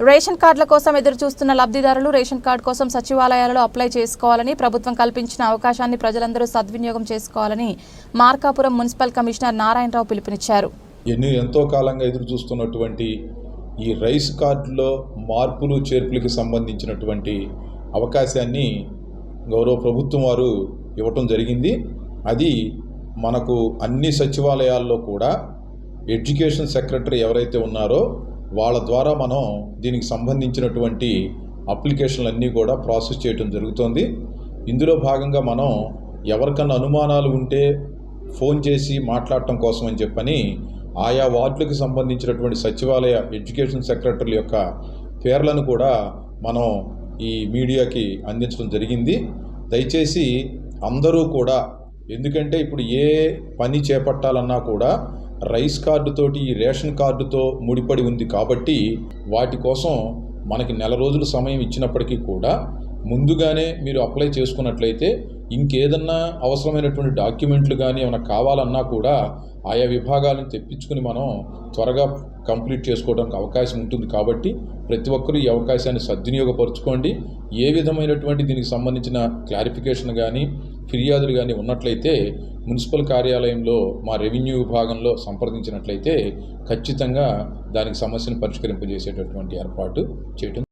Ration కార్డుల కోసం ఎదురు చూస్తున్న లబ్ధిదారులు రేషన్ కార్డు కోసం సచివాలయాలలో అప్లై చేసుకోవాలని ప్రభుత్వం కల్పించిన అవకాశాన్ని ప్రజలందరూ సద్వినియోగం చేసుకోవాలని మార్కాపురం మున్సిపల్ కమిషనర్ నారాయణరావు పిలుపునిచ్చారు. ఎన్ని ఎంతో కాలంగా ఎదురు చూస్తున్నటువంటి ఈ రైస్ కార్డులో మార్పులు చేర్పులకు సంబంధించినటువంటి అవకాశాన్ని గౌరవ ప్రభుత్వం వారు ఇవ్వటం జరిగింది. అది మనకు అన్ని సచివాలయాల్లో కూడా ఎడ్యుకేషన్ సెక్రటరీ ఎవరైతే ఉన్నారో వాళ్ళ ద్వారా మనం దీనికి సంబంధించినటువంటి అప్లికేషన్లు అన్నీ కూడా ప్రాసెస్ చేయటం జరుగుతోంది. ఇందులో భాగంగా మనం ఎవరికన్నా అనుమానాలు ఉంటే ఫోన్ చేసి మాట్లాడటం కోసం అని చెప్పని ఆయా వార్డులకు సంబంధించినటువంటి సచివాలయ ఎడ్యుకేషన్ సెక్రటరీల యొక్క పేర్లను కూడా మనం ఈ మీడియాకి అందించడం జరిగింది. దయచేసి అందరూ కూడా ఎందుకంటే ఇప్పుడు ఏ పని చేపట్టాలన్నా కూడా రైస్ కార్డుతోటి ఈ రేషన్ కార్డుతో ముడిపడి ఉంది కాబట్టి వాటి కోసం మనకి నెల రోజుల సమయం ఇచ్చినప్పటికీ కూడా ముందుగానే మీరు అప్లై చేసుకున్నట్లయితే ఇంకేదన్నా అవసరమైనటువంటి డాక్యుమెంట్లు కానీ ఏమైనా కావాలన్నా కూడా ఆయా విభాగాలను తెప్పించుకుని మనం త్వరగా కంప్లీట్ చేసుకోవడానికి అవకాశం ఉంటుంది కాబట్టి ప్రతి ఒక్కరూ ఈ అవకాశాన్ని సద్వినియోగపరచుకోండి. ఏ విధమైనటువంటి దీనికి సంబంధించిన క్లారిఫికేషన్ కానీ ఫిర్యాదులు కానీ ఉన్నట్లయితే మున్సిపల్ కార్యాలయంలో మా రెవెన్యూ విభాగంలో సంప్రదించినట్లయితే ఖచ్చితంగా దానికి సమస్యను పరిష్కరింపజేసేటటువంటి ఏర్పాటు చేయటం